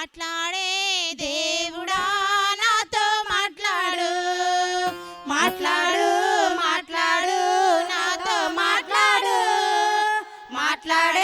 మాట్లాడే దేవుడా నాతో మాట్లాడు. మాట్లాడు మాట్లాడు నాతో మాట్లాడు. మాట్లాడు